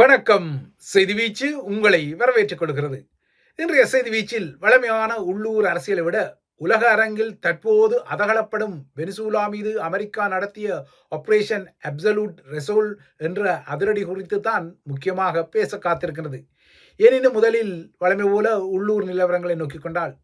வணக்கம். செய்தி வீச்சு உங்களை வரவேற்றுக் கொள்கிறது. இன்றைய செய்தி வீச்சில் வளமையான உள்ளூர் அரசியலை விட உலக அரங்கில் தற்போது அதகலப்படும் வெனிசூலா மீது அமெரிக்கா நடத்திய ஆபரேஷன் அப்சல்யூட் ரெசோல் என்ற அதிரடி குறித்து தான் முக்கியமாக பேச காத்திருக்கிறது. எனினும் முதலில் வளமை போல உள்ளூர் நிலவரங்களை நோக்கிக் கொண்டால்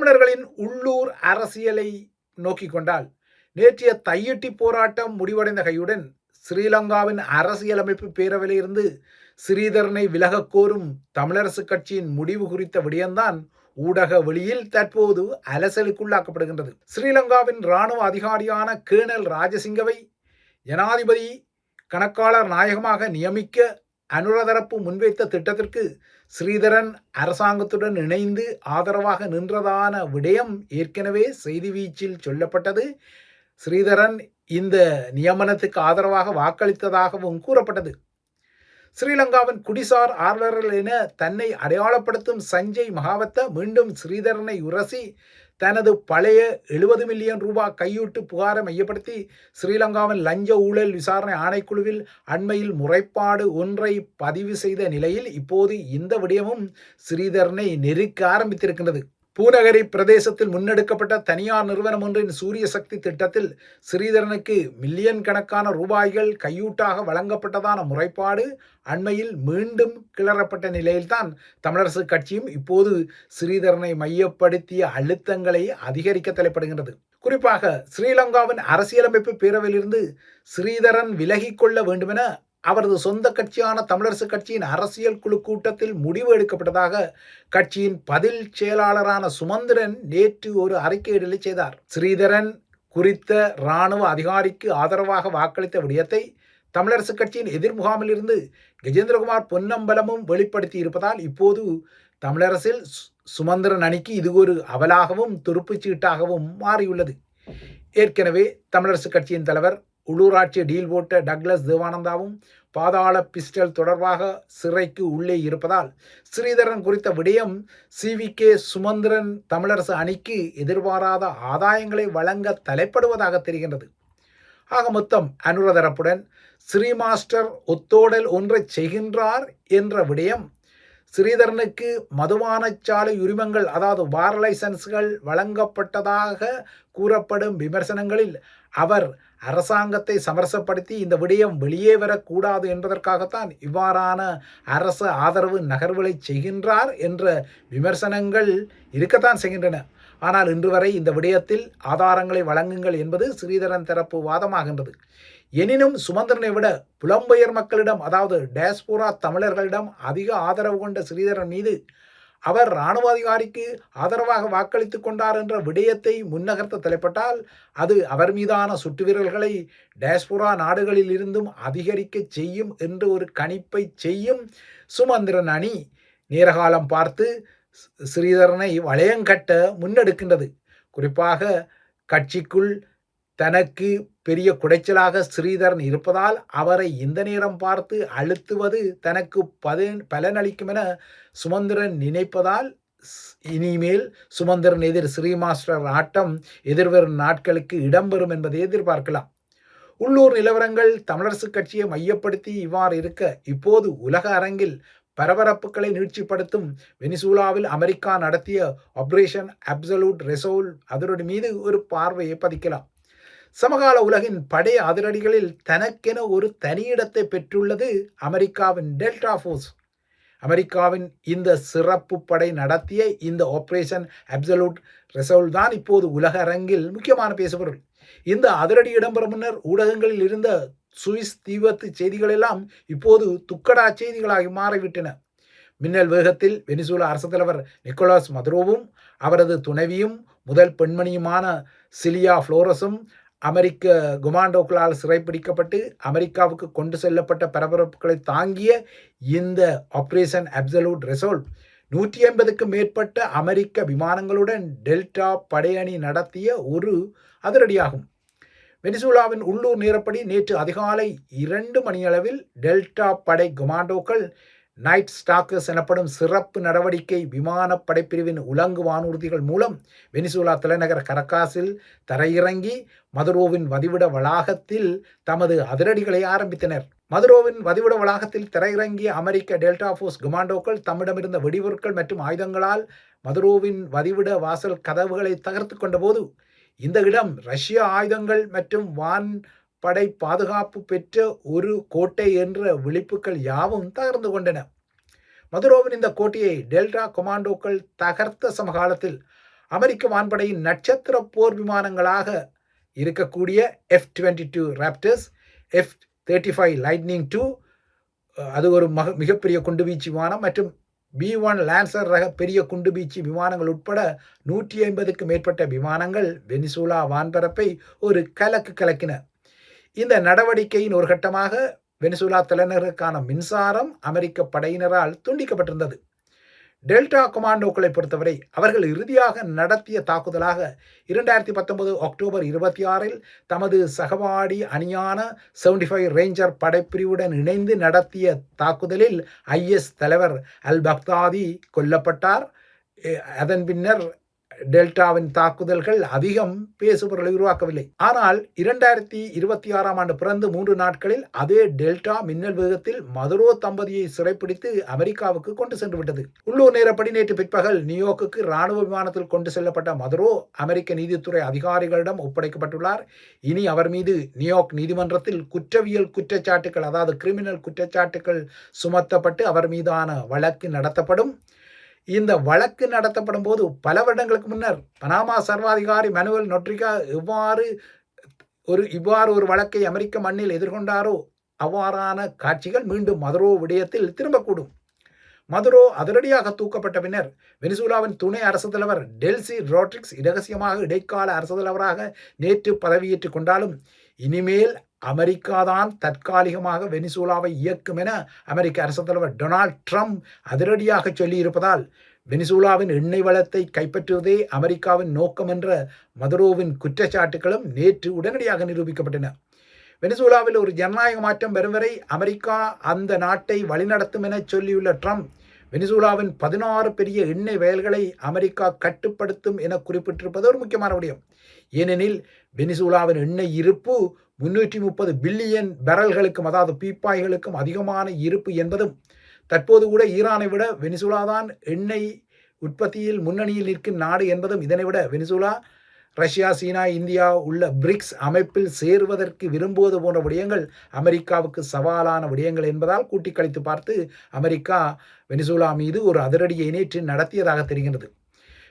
தமிழர்களின் உள்ளூர் அரசியலை நோக்கி கொண்டால் நேற்றைய தையிட்டி போராட்டம் முடிவடைந்த கையுடன் ஸ்ரீலங்காவின் அரசியலமைப்பு பேரவையிலிருந்து ஸ்ரீதரனை விலகக் கோரும் தமிழரசு கட்சியின் முடிவு குறித்த விடயம்தான் ஊடக வெளியில் தற்போது அலசலுக்குள்ளாக்கப்படுகின்றது. ஸ்ரீலங்காவின் இராணுவ அதிகாரியான கேர்னல் ராஜசிங்கவை ஜனாதிபதி கணக்காளர் நாயகமாக நியமிக்க அனுரதரப்பு முன்வைத்த திட்டத்திற்கு ஸ்ரீதரன் அரசாங்கத்துடன் இணைந்து ஆதரவாக நின்றதான விடயம் ஏற்கனவே செய்தி வீச்சில் சொல்லப்பட்டது. ஸ்ரீதரன் இந்த நியமனத்துக்கு ஆதரவாக வாக்களித்ததாகவும் கூறப்பட்டது. ஸ்ரீலங்காவின் குடிசார் ஆர்வலர்கள் என தன்னை அடையாளப்படுத்தும் சஞ்சய் மகாவத்த மீண்டும் ஸ்ரீதரனை உரசி தனது பழைய எழுபது மில்லியன் ரூபாய் கையூட்டு புகாரை மையப்படுத்தி ஸ்ரீலங்காவின் லஞ்ச ஊழல் விசாரணை ஆணைக்குழுவில் அண்மையில் முறைப்பாடு ஒன்றை பதிவு செய்த நிலையில் இப்போது இந்த விடயமும் ஸ்ரீதரனை நெருக்க ஆரம்பித்திருக்கின்றது. பூநகரி பிரதேசத்தில் முன்னெடுக்கப்பட்ட தனியார் நிறுவனம் ஒன்றின் சூரிய சக்தி திட்டத்தில் ஸ்ரீதரனுக்கு மில்லியன் கணக்கான ரூபாய்கள் கையூட்டாக வழங்கப்பட்டதான முறைப்பாடு அண்மையில் மீண்டும் கிளறப்பட்ட நிலையில்தான் தமிழரசு கட்சியும் இப்போது ஸ்ரீதரனை மையப்படுத்திய அழுத்தங்களை அதிகரிக்க தலைப்படுகின்றது. குறிப்பாக ஸ்ரீலங்காவின் அரசியலமைப்பு பேரவையிலிருந்து ஸ்ரீதரன் விலகிக்கொள்ள வேண்டுமென அவரது சொந்த கட்சியான தமிழரசு கட்சியின் அரசியல் குழு கூட்டத்தில் முடிவு எடுக்கப்பட்டதாக கட்சியின் பதில் செயலாளரான சுமந்திரன் நேற்று ஒரு அறிக்கையிடலை செய்தார். ஸ்ரீதரன் குறித்த இராணுவ அதிகாரிக்கு ஆதரவாக வாக்களித்த விடயத்தை தமிழரசு கட்சியின் எதிர்முகாமிலிருந்து கஜேந்திரகுமார் பொன்னம்பலமும் வெளிப்படுத்தி இருப்பதால் இப்போது தமிழரசில் சுமந்திரன் அணிக்கு இது ஒரு அவலாகவும் துருப்புச்சீட்டாகவும் மாறியுள்ளது. ஏற்கனவே தமிழரசு கட்சியின் தலைவர் உள்ளூராட்சி டீல் போட்ட டக்ளஸ் தேவானந்தாவும் பாதாள பிஸ்டல் தொடர்பாக சிறைக்கு உள்ளே இருப்பதால் ஸ்ரீதரன் குறித்த விடயம் சி கே சுமந்திரன் தமிழரசு அணிக்கு எதிர்பாராத ஆதாயங்களை வழங்க தலைப்படுவதாக தெரிகின்றது. ஆக மொத்தம் அனுரதரப்புடன் ஸ்ரீமாஸ்டர் ஒத்தோடல் ஒன்றை செய்கின்றார் என்ற விடயம் ஸ்ரீதரனுக்கு மதுபானச்சாலை உரிமங்கள் அதாவது வார் லைசன்ஸ்கள் வழங்கப்பட்டதாக கூறப்படும் விமர்சனங்களில் அவர் அரசாங்கத்தை சமரசப்படுத்தி இந்த விடயம் வெளியே வரக்கூடாது என்பதற்காகத்தான் இவ்வாறான அரசு ஆதரவு நகர்வுகளை செய்கின்றார் என்ற விமர்சனங்கள் இருக்கத்தான் செய்கின்றன. ஆனால் இன்று வரை இந்த விடயத்தில் ஆதாரங்களை வழங்குங்கள் என்பது ஸ்ரீதரன் தரப்பு வாதமாகின்றது. எனினும் சுமந்திரனை விட புலம்பெயர் மக்களிடம் அதாவது டேஸ்பூரா தமிழர்களிடம் அதிக ஆதரவு கொண்ட ஸ்ரீதரன் மீது அவர் இராணுவ அதிகாரிக்கு ஆதரவாக வாக்களித்துக் கொண்டார் என்ற விடயத்தை முன்னகர்த்த தலைப்பட்டால் அது அவர் மீதான சுட்டுவீரல்களை டேஸ்புரா நாடுகளில் இருந்தும் அதிகரிக்க செய்யும் என்று ஒரு கணிப்பை செய்யும் சுமந்திரன் அணி நேரகாலம் பார்த்து ஸ்ரீதரனை வளையங்கட்ட முன்னெடுக்கின்றது. குறிப்பாக கட்சிக்குள் தனக்கு பெரிய குடைச்சலாக ஸ்ரீதரன் இருப்பதால் அவரை இந்த நேரம் பார்த்து அழுத்துவது தனக்கு பதன் பலனளிக்கும் என சுமந்திரன் நினைப்பதால் இனிமேல் சுமந்திரன் எதிர் ஸ்ரீமாஸ்டர் ஆட்டம் எதிர்வரும் நாட்களுக்கு இடம்பெறும் என்பதை எதிர்பார்க்கலாம். உள்ளூர் நிலவரங்கள் தமிழரசு கட்சியை மையப்படுத்தி இவ்வாறு இருக்க இப்போது உலக அரங்கில் பரபரப்புகளை நீட்சிப்படுத்தும் வெனிசூலாவில் அமெரிக்கா நடத்திய ஆபரேஷன் அப்சலூட் ரெசோல் அதனுடைய மீது ஒரு பார்வையை பதிக்கலாம். சமகால உலகின் படை அதிரடிகளில் தனக்கென ஒரு தனியிடத்தை பெற்றுள்ளது அமெரிக்காவின் டெல்டா ஃபோர்ஸ். அமெரிக்காவின் இந்த சிறப்பு படை நடத்திய இந்த ஆப்ரேஷன் அப்சலூட் ரிசல்ட் தான் இப்போது உலக அரங்கில் முக்கியமான பேசுபொருள். இந்த அதிரடி இடம்பெறும் முன்னர் ஊடகங்களில் இருந்த சுவிஸ் தீவத்து செய்திகளெல்லாம் இப்போது துக்கடா செய்திகளாகி மாறிவிட்டன. மின்னல் வேகத்தில் வெனிசூலா அரசு தலைவர் நிக்கோலாஸ் மதுரோவும் அவரது துணைவியும் முதல் பெண்மணியுமான சிலியா ஃப்ளோரஸும் அமெரிக்க குமாண்டோக்களால் சிறைப்பிடிக்கப்பட்டு அமெரிக்காவுக்கு கொண்டு செல்லப்பட்ட பரபரப்புகளை தாங்கிய இந்த ஆப்ரேஷன் அப்சலூட் ரெசோல்ட் நூற்றி ஐம்பதுக்கும் மேற்பட்ட அமெரிக்க விமானங்களுடன் டெல்டா படையணி நடத்திய ஒரு அதிரடியாகும். வெனிசுலாவின் உள்ளூர் நேரப்படி நேற்று அதிகாலை இரண்டு மணியளவில் டெல்டா படை குமாண்டோக்கள் நைட் ஸ்டாக்கர்ஸ் எனப்படும் சிறப்பு நடவடிக்கை விமான படைப்பிரிவின் உலங்கு வானூர்திகள் மூலம் வெனிசுலா தலைநகர் கரக்காசில் தரையிறங்கி மதுரோவின் வதிவிட வளாகத்தில் தமது அதிரடிகளை ஆரம்பித்தனர். மதுரோவின் வதிவிட வளாகத்தில் தரையிறங்கிய அமெரிக்க டெல்டா ஃபோர்ஸ் கமாண்டோக்கள் தம்மிடமிருந்த வெடிபொருட்கள் மற்றும் ஆயுதங்களால் மதுரோவின் வதிவிட வாசல் கதவுகளை தகர்த்து கொண்டபோது இந்த இடம் ரஷ்ய ஆயுதங்கள் மற்றும் வான் படை பாதுகாப்பு பெற்ற ஒரு கோட்டை என்ற விழிப்புகள் யாவும் தகர்ந்து கொண்டன. மதுரோவின் இந்த கோட்டையை டெல்டா கொமாண்டோக்கள் தகர்த்த சமகாலத்தில் அமெரிக்க வான்படையின் நட்சத்திர போர் விமானங்களாக இருக்கக்கூடிய F twenty two raptors F thirty five lightning two அது ஒரு மக மிகப்பெரிய குண்டுவீச்சு விமானம் மற்றும் பி ஒன் லான்சர் ரக பெரிய குண்டுவீச்சு விமானங்கள் உட்பட நூற்றி ஐம்பதுக்கு மேற்பட்ட விமானங்கள் வெனிசூலா வான்பரப்பை ஒரு கலக்கு கலக்கின. இந்த நடவடிக்கையின் ஒரு கட்டமாக வெனிசுலா தலைநகருக்கான மின்சாரம் அமெரிக்க படையினரால் துண்டிக்கப்பட்டிருந்தது. டெல்டா கொமாண்டோக்களை பொறுத்தவரை அவர்கள் இறுதியாக நடத்திய தாக்குதலாக இரண்டாயிரத்தி பத்தொன்பது அக்டோபர் இருபத்தி ஆறில் தமது சகவாடி அணியான செவன்டி ஃபைவ் ரேஞ்சர் படைப்பிரிவுடன் இணைந்து நடத்திய தாக்குதலில் ஐஎஸ் தலைவர் அல் பக்தாதி கொல்லப்பட்டார். அதன் பின்னர் டெல்டாவின் தாக்குதல்கள் அதிகம் பேசுபொருளை உருவாக்கவில்லை. ஆனால் இரண்டாயிரத்தி இருபத்தி ஆறாம் ஆண்டு பிறந்து மூன்று நாட்களில் அதே டெல்டா மின்னல் வேகத்தில் மதுரோ தம்பதியை சிறைப்பிடித்து அமெரிக்காவுக்கு கொண்டு சென்று விட்டது உள்ளூர் நேரப்படி நேற்று பிற்பகல் நியூயோர்க்கு ராணுவ விமானத்தில் கொண்டு செல்லப்பட்ட மதுரோ அமெரிக்க நீதித்துறை அதிகாரிகளிடம் ஒப்படைக்கப்பட்டுள்ளார். இனி அவர் மீது நியூயார்க் நீதிமன்றத்தில் குற்றவியல் குற்றச்சாட்டுகள் அதாவது கிரிமினல் குற்றச்சாட்டுகள் சுமத்தப்பட்டு அவர் மீதான வழக்கு நடத்தப்படும். இந்த வழக்கு நடத்தப்படும் போது பல வருடங்களுக்கு முன்னர் பனாமா சர்வாதிகாரி மனுவல் நொட்ரிகா எவ்வாறு ஒரு இவ்வாறு ஒரு வழக்கை அமெரிக்க மண்ணில் எதிர்கொண்டாரோ அவ்வாறான காட்சிகள் மீண்டும் மதுரோ விடயத்தில் திரும்பக்கூடும். மதுரோ அதிரடியாக தூக்கப்பட்ட பின்னர் வெனிசூலாவின் துணை அரசு தலைவர் டெல்சி ரோட்ரிக்ஸ் இரகசியமாக இடைக்கால அரசு தலைவராக நேற்று பதவியேற்றுக் கொண்டாலும் இனிமேல் அமெரிக்கா தான் தற்காலிகமாக வெனிசூலாவை இயக்கும் என அமெரிக்க அரசு தலைவர் டொனால்ட் ட்ரம்ப் அதிரடியாக சொல்லியிருப்பதால் வெனிசூலாவின் எண்ணெய் வளத்தை கைப்பற்றுவதே அமெரிக்காவின் நோக்கம் என்ற மதுரோவின் குற்றச்சாட்டுகளும் நேற்று உடனடியாக நிரூபிக்கப்பட்டன. வெனிசூலாவில் ஒரு ஜனநாயக மாற்றம் வரும் வரை அமெரிக்கா அந்த நாட்டை வழிநடத்தும் என சொல்லியுள்ள ட்ரம்ப் வெனிசூலாவின் பதினாறு பெரிய எண்ணெய் வயல்களை அமெரிக்கா கட்டுப்படுத்தும் என குறிப்பிட்டிருப்பது ஒரு முக்கியமான விடயம். ஏனெனில் வெனிசூலாவின் எண்ணெய் இருப்பு முன்னூற்றி முப்பது பில்லியன் பெரல்களுக்கும் அதாவது பீப்பாய்களுக்கும் அதிகமான இருப்பு என்பதும் தற்போது கூட ஈரானை விட வெனிசுலா தான் எண்ணெய் உற்பத்தியில் முன்னணியில் நிற்கும் நாடு என்பதும் இதனை விட வெனிசுலா ரஷ்யா சீனா இந்தியா உள்ள பிரிக்ஸ் அமைப்பில் சேருவதற்கு விரும்புவது போன்ற விடயங்கள் அமெரிக்காவுக்கு சவாலான விடயங்கள் என்பதால் கூட்டி கழித்து பார்த்து அமெரிக்கா வெனிசூலா மீது ஒரு அதிரடியை நேற்று நடத்தியதாக தெரிகிறது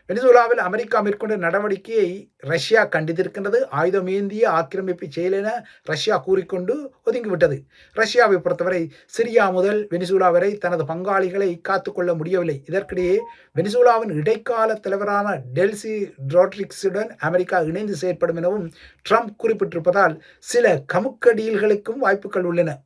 வெனிசுலாவில் அமெரிக்கா மேற்கொண்ட நடவடிக்கையை ரஷ்யா கண்டித்திருக்கின்றது. ஆயுதமேந்திய ஆக்கிரமிப்பு செயல் என ரஷ்யா கூறிக்கொண்டு ஒதுங்கிவிட்டது. ரஷ்யாவை பொறுத்தவரை சிரியா முதல் வெனிசுலா வரை தனது பங்காளிகளை காத்துக்கொள்ள முடியவில்லை. இதற்கிடையே வெனிசுலாவின் இடைக்கால தலைவரான டெல்சி ட்ரோட்ரிக்ஸுடன் அமெரிக்கா இணைந்து செயற்படும் எனவும் ட்ரம்ப் குறிப்பிட்டிருப்பதால் சில கமுக்கடியல்களுக்கும் வாய்ப்புகள் உள்ளன.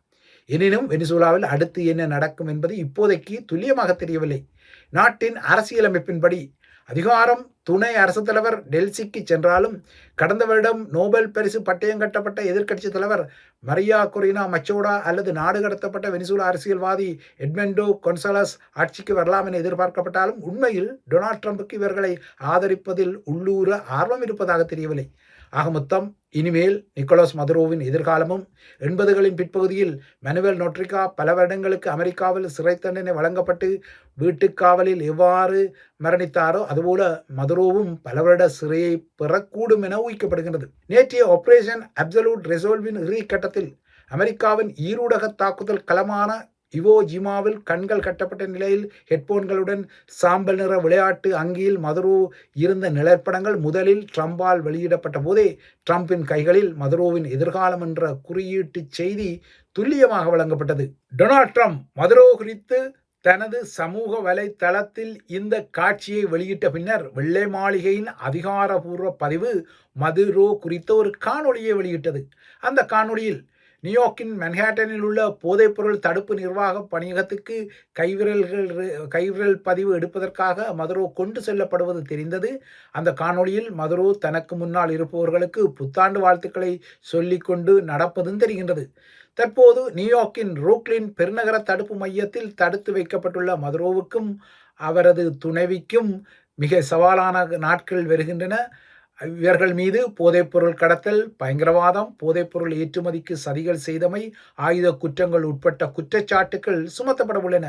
எனினும் வெனிசுலாவில் அடுத்து என்ன நடக்கும் என்பது இப்போதைக்கு துல்லியமாக தெரியவில்லை. நாட்டின் அரசியலமைப்பின்படி அதிகாரம். துணை அரசு தலைவர் டெல்சிக்கு சென்றாலும் கடந்த வருடம் நோபல் பரிசு பட்டயம் கட்டப்பட்ட எதிர்க்கட்சி தலைவர் மரியா கொரினா மச்சோடா அல்லது நாடு கடத்தப்பட்ட வெனிசூலா அரசியல்வாதி எட்மெண்டோ கொன்சலஸ் ஆட்சிக்கு வரலாம் என எதிர்பார்க்கப்பட்டாலும் உண்மையில் டொனால்ட் ட்ரம்புக்கு இவர்களை ஆதரிப்பதில் உள்ளூர ஆர்வம் இருப்பதாக தெரியவில்லை. ஆக மொத்தம் இனிமேல் நிக்கோலஸ் மதுரோவின் எதிர்காலமும் எண்பதுகளின் பிற்பகுதியில் மனுவேல் நொட்ரிகா பல வருடங்களுக்கு அமெரிக்காவில் சிறை தண்டனை வழங்கப்பட்டு வீட்டுக்காவலில் எவ்வாறு மரணித்தாரோ அதுபோல மதுரோவும் பல வருட சிறையை பெறக்கூடும் என ஊகிக்கப்படுகிறது நேற்றைய ஆபரேஷன் அப்சலூட் ரெசோல்வின் இறுதி கட்டத்தில் அமெரிக்காவின் ஈரூடக தாக்குதல் களமான இவோ ஜிமாவில் கண்கள் கட்டப்பட்ட நிலையில் ஹெட்போன்களுடன் சாம்பல் நிற விளையாட்டு அங்கியில் மதுரோ இருந்த நிழற்படங்கள் முதலில் ட்ரம்பால் வெளியிடப்பட்ட போதே ட்ரம்பின் கைகளில் மதுரோவின் எதிர்காலம் என்ற குறியீட்டு செய்தி துல்லியமாக வழங்கப்பட்டது. டொனால்ட் ட்ரம்ப் மதுரோ குறித்து தனது சமூக வலைத்தளத்தில் இந்த காட்சியை வெளியிட்ட பின்னர் வெள்ளை மாளிகையின் அதிகாரபூர்வ பதிவு மதுரோ குறித்த ஒரு காணொளியை வெளியிட்டது. அந்த காணொளியில் நியூயார்க்கின் மன்ஹாட்டனில் உள்ள போதைப்பொருள் தடுப்பு நிர்வாக பணியகத்துக்கு கைவிரல்கள் கைவிரல் பதிவு எடுப்பதற்காக மதுரோ கொண்டு செல்லப்படுவது தெரிந்தது. அந்த காணொளியில் மதுரோ தனக்கு முன்னால் இருப்பவர்களுக்கு புத்தாண்டு வாழ்த்துக்களை சொல்லிக்கொண்டு நடப்பதும் தெரிகின்றது. தற்போது நியூயார்க்கின் ரூக்லின் பெருநகர தடுப்பு மையத்தில் தடுத்து வைக்கப்பட்டுள்ள மதுரோவுக்கும் அவரது துணைவிக்கும் மிக சவாலான நாட்கள் வருகின்றன. இவர்கள் மீது போதைப்பொருள் கடத்தல் பயங்கரவாதம் போதைப்பொருள் ஏற்றுமதிக்கு சதிகள் செய்தமை ஆயுத குற்றங்கள் உட்பட்ட குற்றச்சாட்டுகள் சுமத்தப்பட உள்ளன.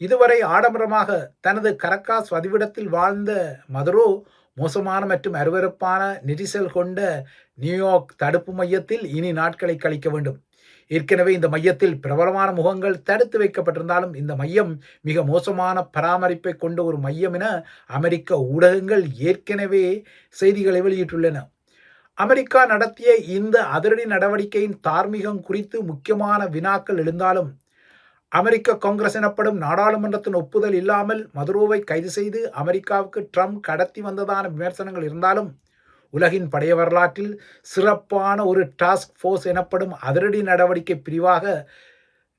இதுவரை ஆடம்பரமாக தனது கரக்காஸ் வதிவிடத்தில் வாழ்ந்த மதுரோ மோசமான மற்றும் அருவறுப்பான நெரிசல் கொண்ட நியூயார்க் தடுப்பு மையத்தில் இனி நாட்களை கழிக்க வேண்டும். ஏற்கனவே இந்த மையத்தில் பிரபலமான முகங்கள் தடுத்து வைக்கப்பட்டிருந்தாலும் இந்த மையம் மிக மோசமான பராமரிப்பை கொண்ட ஒரு மையம் என அமெரிக்க ஊடகங்கள் ஏற்கனவே செய்திகளை வெளியிட்டுள்ளன. அமெரிக்கா நடத்திய இந்த அதிரடி நடவடிக்கையின் தார்மீகம் குறித்து முக்கியமான வினாக்கள் எழுந்தாலும் அமெரிக்க காங்கிரஸ் எனப்படும் நாடாளுமன்றத்தின் ஒப்புதல் இல்லாமல் மதுரோவை கைது செய்து அமெரிக்காவுக்கு ட்ரம்ப் கடத்தி வந்ததான விமர்சனங்கள் இருந்தாலும் உலகின் படைய வரலாற்றில் சிறப்பான ஒரு டாஸ்க் ஃபோர்ஸ் எனப்படும் அதிரடி நடவடிக்கை பிரிவாக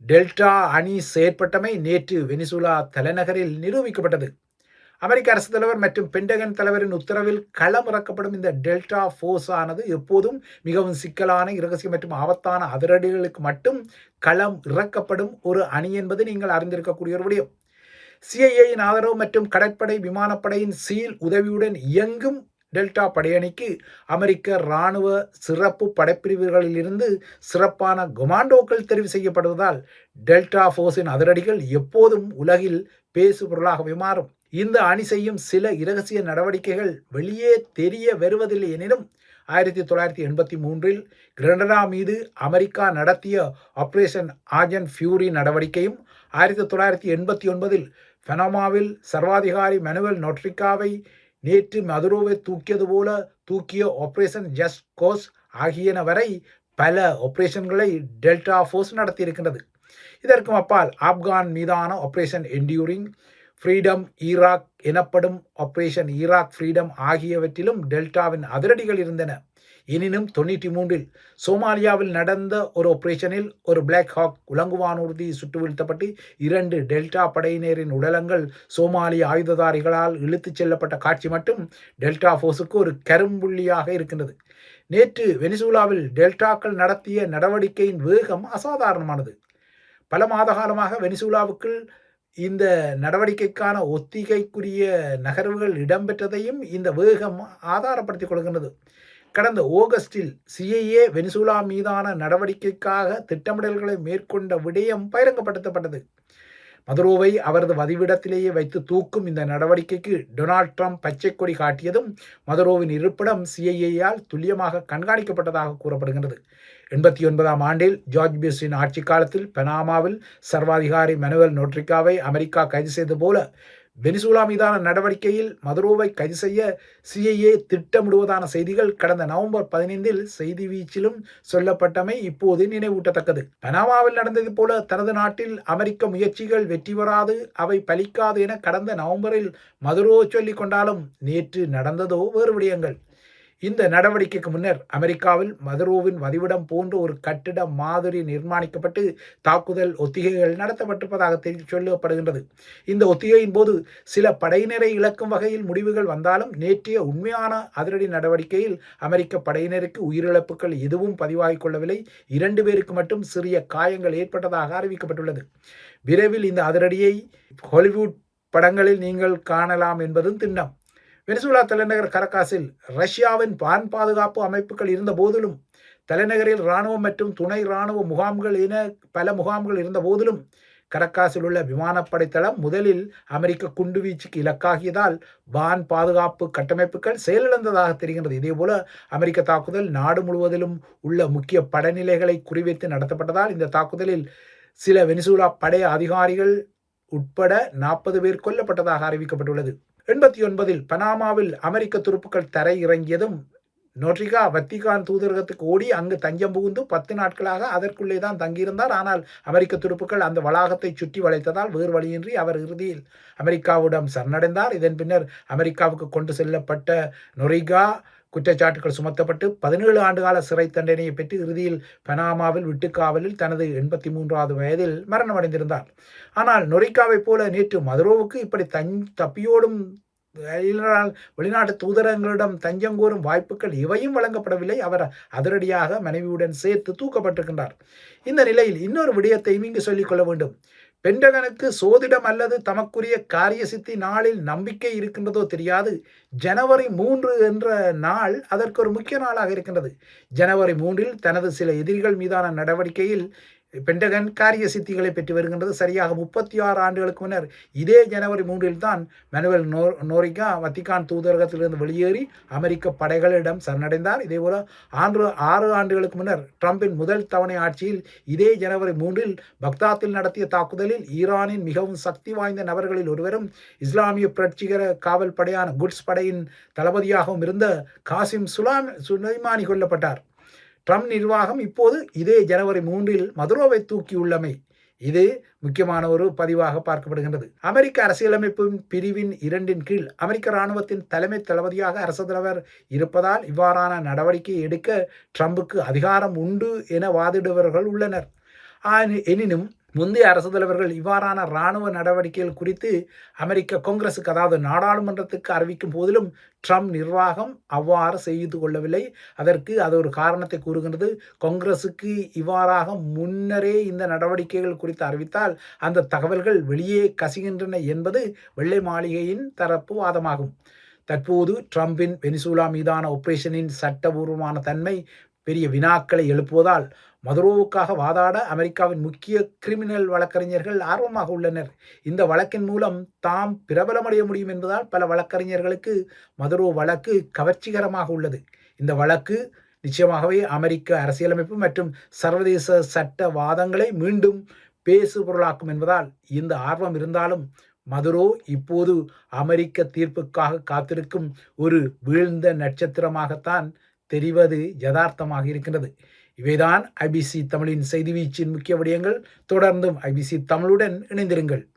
டெல்டா அணி செயற்பட்டமை நேற்று வெனிசுலா தலைநகரில் நிரூபிக்கப்பட்டது. அமெரிக்க அரசு தலைவர் மற்றும் பென்டகன் தலைவரின் உத்தரவில் களம் இறக்கப்படும் இந்த டெல்டா ஃபோர்ஸ் ஆனது எப்போதும் மிகவும் சிக்கலான இரகசிய மற்றும் ஆபத்தான அதிரடிகளுக்கு மட்டும் களம் இறக்கப்படும் ஒரு அணி என்பது நீங்கள் அறிந்திருக்கக்கூடிய ஒரு விடயம். சிஐஏயின் ஆதரவு மற்றும் கடற்படை விமானப்படையின் சீல் உதவியுடன் இயங்கும் டெல்டா படையணிக்கு அமெரிக்க இராணுவ சிறப்பு படைப்பிரிவுகளிலிருந்து சிறப்பான கொமாண்டோக்கள் தெரிவு செய்யப்படுவதால் டெல்டா ஃபோர்ஸின் அதிரடிகள் எப்போதும் உலகில் பேசுபொருளாகவே மாறும். இந்த அணி செய்யும் சில இரகசிய நடவடிக்கைகள் வெளியே தெரிய வருவதில்லை எனினும் ஆயிரத்தி தொள்ளாயிரத்தி எண்பத்தி மூன்றில் கிரனடா மீது அமெரிக்கா நடத்திய ஆப்ரேஷன் ஆஜன் ஃபியூரி நடவடிக்கையும் ஆயிரத்தி தொள்ளாயிரத்தி எண்பத்தி ஒன்பதில் ஃபெனோமாவில் சர்வாதிகாரி மனுவல் நோட்ரிக்காவை நேற்று மதுரோவை தூக்கியது போல தூக்கிய ஆபரேஷன் ஜஸ்ட் கோஸ் ஆகியன வரை பல ஆபரேஷன்களை டெல்டா ஃபோர்ஸ் நடத்தியிருக்கின்றது. இதற்கும் அப்பால் ஆப்கான் மீதான ஆபரேஷன் என்டியூரிங் ஃப்ரீடம் ஈராக் எனப்படும் ஆபரேஷன் ஈராக் ஃப்ரீடம் ஆகியவற்றிலும் டெல்டாவின் அதிரடிகள் இருந்தன. எனினும் தொண்ணூற்றி மூன்றில் சோமாலியாவில் நடந்த ஒரு ஆபரேஷனில் ஒரு பிளாக் ஹாக் உலங்குவானூர்தி சுட்டு வீழ்த்தப்பட்டு இரண்டு டெல்டா படையினரின் உடலங்கள் சோமாலிய ஆயுததாரிகளால் இழுத்துச் செல்லப்பட்ட காட்சி மட்டும் டெல்டா ஃபோர்ஸுக்கு ஒரு கரும்புள்ளியாக இருக்கின்றது. நேற்று வெனிசூலாவில் டெல்டாக்கள் நடத்திய நடவடிக்கையின் வேகம் அசாதாரணமானது. பல மாத காலமாக வெனிசூலாவுக்குள் இந்த நடவடிக்கைக்கான ஒத்திகைக்குரிய நகர்வுகள் இடம்பெற்றதையும் இந்த வேகம் ஆதாரப்படுத்திக் கொள்கின்றது. கடந்த ஆகஸ்டில் சிஐஏ வெனிசுலா மீதான நடவடிக்கைக்காக திட்டமிடல்களை மேற்கொண்ட விடயம் பகிரங்கப்படுத்தப்பட்டது. மதுரோவை அவரது வதிவிடத்திலேயே வைத்து தூக்கும் இந்த நடவடிக்கைக்கு டொனால்ட் ட்ரம்ப் பச்சை கொடி காட்டியதும் மதுரோவின் இருப்பிடம் சிஐஏயால் துல்லியமாக கண்காணிக்கப்பட்டதாக கூறப்படுகின்றது. எண்பத்தி ஒன்பதாம் ஆண்டில் ஜார்ஜ் பியூஸின் ஆட்சி காலத்தில் பனாமாவில் சர்வாதிகாரி மனுவல் நோட்ரிக்காவை அமெரிக்கா கைது செய்தது போல வெனிசூலா மீதான நடவடிக்கையில் மதுரோவை கைது செய்ய சிஐஏ திட்டமிடுவதான செய்திகள் கடந்த நவம்பர் பதினைந்தில் செய்தி வீச்சிலும் சொல்லப்பட்டமை இப்போது நினைவூட்டத்தக்கது. பனாமாவில் நடந்தது போல தனது நாட்டில் அமெரிக்க முயற்சிகள் வெற்றி பெறாது அவை பலிக்காது என கடந்த நவம்பரில் மதுரோ சொல்லிக் கொண்டாலும் நேற்று நடந்ததோ வேறு விடயங்கள். இந்த நடவடிக்கைக்கு முன்னர் அமெரிக்காவில் மதுரோவின் வதிவிடம் போன்ற ஒரு கட்டிட மாதிரி நிர்மாணிக்கப்பட்டு தாக்குதல் ஒத்திகைகள் நடத்தப்பட்டிருப்பதாக சொல்லப்படுகின்றது. இந்த ஒத்திகையின் போது சில படையினரை இழக்கும் வகையில் முடிவுகள் வந்தாலும் நேற்றைய உண்மையான அதிரடி நடவடிக்கையில் அமெரிக்க படையினருக்கு உயிரிழப்புகள் எதுவும் பதிவாகிக் கொள்ளவில்லை. இரண்டு பேருக்கு மட்டும் சிறிய காயங்கள் ஏற்பட்டதாக அறிவிக்கப்பட்டுள்ளது. விரைவில் இந்த அதிரடியை ஹாலிவுட் படங்களில் நீங்கள் காணலாம் என்பதும் திண்ணம். வெனிசுலா தலைநகர் கரகாசில் ரஷ்யாவின் வான் பாதுகாப்பு அமைப்புகள் இருந்த போதிலும் தலைநகரில் இராணுவம் மற்றும் துணை இராணுவ முகாம்கள் என பல முகாம்கள் இருந்த போதிலும் கரக்காசில் உள்ள விமானப்படை தளம் முதலில் அமெரிக்க குண்டுவீச்சுக்கு இலக்காகியதால் வான் பாதுகாப்பு கட்டமைப்புகள் செயலிழந்ததாக தெரிகின்றது. இதேபோல அமெரிக்க தாக்குதல் நாடு முழுவதிலும் உள்ள முக்கிய படைநிலைகளை குறிவைத்து நடத்தப்பட்டதால் இந்த தாக்குதலில் சில வெனிசூலா படை அதிகாரிகள் உட்பட நாற்பது பேர் கொல்லப்பட்டதாக அறிவிக்கப்பட்டுள்ளது. எண்பத்தி ஒன்பதில் பனாமாவில் அமெரிக்க துருப்புக்கள் தரை இறங்கியதும் நோட்ரிகா வத்திகான் தூதரகத்துக்கு ஓடி அங்கு தஞ்சம் புகுந்து பத்து நாட்களாக அதற்குள்ளே தான் தங்கியிருந்தார். ஆனால் அமெரிக்க துருப்புக்கள் அந்த வளாகத்தை சுற்றி வளைத்ததால் வேறு வழியின்றி அவர் இறுதியில் அமெரிக்காவிடம் சரணடைந்தார். இதன் பின்னர் அமெரிக்காவுக்கு கொண்டு செல்லப்பட்ட நொரிகா குற்றச்சாட்டுகள் சுமத்தப்பட்டு பதினேழு ஆண்டுகால சிறை தண்டனையை பெற்று இறுதியில் பனாமாவில் விட்டுக்காவலில் தனது எண்பத்தி மூன்றாவது வயதில் மரணமடைந்திருந்தார். ஆனால் நொரிக்காவைப் போல நேற்று மதுரோவுக்கு இப்படி தன் தப்பியோடும் வெளிநாட்டு தூதரங்களிடம் தஞ்சம் கோரும் வாய்ப்புகள் இவையும் வழங்கப்படவில்லை. அவர் அதிரடியாக மனைவியுடன் சேர்த்து தூக்கப்பட்டிருக்கின்றார். இந்த நிலையில் இன்னொரு விடயத்தையும் இங்கு சொல்லிக் கொள்ள வேண்டும். பெண்டகனுக்கு சோதிடம் அல்லது தமக்குரிய காரிய சித்தி நாளில் நம்பிக்கை இருக்கின்றதோ தெரியாது. ஜனவரி மூன்று என்ற நாள் அதற்கு ஒரு முக்கிய நாளாக இருக்கின்றது. ஜனவரி மூன்றில் தனது சில எதிரிகள் மீதான நடவடிக்கையில் பெண்டகன் காரிய சித்திகளை பெற்று வருகின்றது. சரியாக முப்பத்தி ஆறு ஆண்டுகளுக்கு முன்னர் இதே ஜனவரி மூன்றில் தான் மனுவல் நோ நோரிகா வத்திகான் தூதரகத்திலிருந்து வெளியேறி அமெரிக்க படைகளிடம் சரணடைந்தார். இதேபோல ஆண்டு ஆறு ஆண்டுகளுக்கு முன்னர் ட்ரம்பின் முதல் தவணை ஆட்சியில் இதே ஜனவரி மூன்றில் பக்தாத்தில் நடத்திய தாக்குதலில் ஈரானின் மிகவும் சக்தி வாய்ந்த நபர்களில் ஒருவரும் இஸ்லாமிய புரட்சிகர காவல் படையான குட்ஸ் படையின் தளபதியாகவும் இருந்த காசிம் சுலாம் சுலைமானி கொல்லப்பட்டார். ட்ரம்ப் நிர்வாகம் இப்போது இதே ஜனவரி மூன்றில் மதுரோவை தூக்கியுள்ளமை இது முக்கியமான ஒரு பதிவாக பார்க்கப்படுகின்றது. அமெரிக்க அரசியலமைப்பின் பிரிவின் இரண்டின் கீழ் அமெரிக்க இராணுவத்தின் தலைமை தளபதியாக அரசு தலைவர் இருப்பதால் இவ்வாறான நடவடிக்கை எடுக்க ட்ரம்புக்கு அதிகாரம் உண்டு என வாதிடுபவர்கள் உள்ளனர். எனினும் முந்தைய அரசு தலைவர்கள் இவ்வாறான இராணுவ நடவடிக்கைகள் குறித்து அமெரிக்க காங்கிரசுக்கு அதாவது நாடாளுமன்றத்துக்கு அறிவிக்கும் போதிலும் ட்ரம்ப் நிர்வாகம் அவ்வாறு செய்து கொள்ளவில்லை. அதற்கு அது ஒரு காரணத்தை கூறுகின்றது. காங்கிரசுக்கு இவ்வாறாக முன்னரே இந்த நடவடிக்கைகள் குறித்து அறிவித்தால் அந்த தகவல்கள் வெளியே கசிகின்றன என்பது வெள்ளை மாளிகையின் தரப்பு வாதமாகும். தற்போது ட்ரம்பின் வெனிசூலா மீதான ஆபரேஷனின் சட்டபூர்வமான தன்மை பெரிய வினாக்களை எழுப்புவதால் மதுரோவுக்காக வாதாட அமெரிக்காவின் முக்கிய கிரிமினல் வழக்கறிஞர்கள் ஆர்வமாக உள்ளனர். இந்த வழக்கின் மூலம் தாம் பிரபலமடைய முடியும் என்பதால் பல வழக்கறிஞர்களுக்கு மதுரோ வழக்கு கவர்ச்சிகரமாக உள்ளது. இந்த வழக்கு நிச்சயமாகவே அமெரிக்க அரசியலமைப்பு மற்றும் சர்வதேச சட்ட வாதங்களை மீண்டும் பேசு பொருளாக்கும் என்பதால் இந்த ஆர்வம் இருந்தாலும் மதுரோ இப்போது அமெரிக்க தீர்ப்புக்காக காத்திருக்கும் ஒரு வீழ்ந்த நட்சத்திரமாகத்தான் தெரிவது யதார்த்தமாக இருக்கின்றது. இவைதான் ஐபிசி தமிழின் செய்தி வீச்சின் முக்கிய விடயங்கள். தொடர்ந்தும் ஐபிசி தமிழுடன் இணைந்திருங்கள்.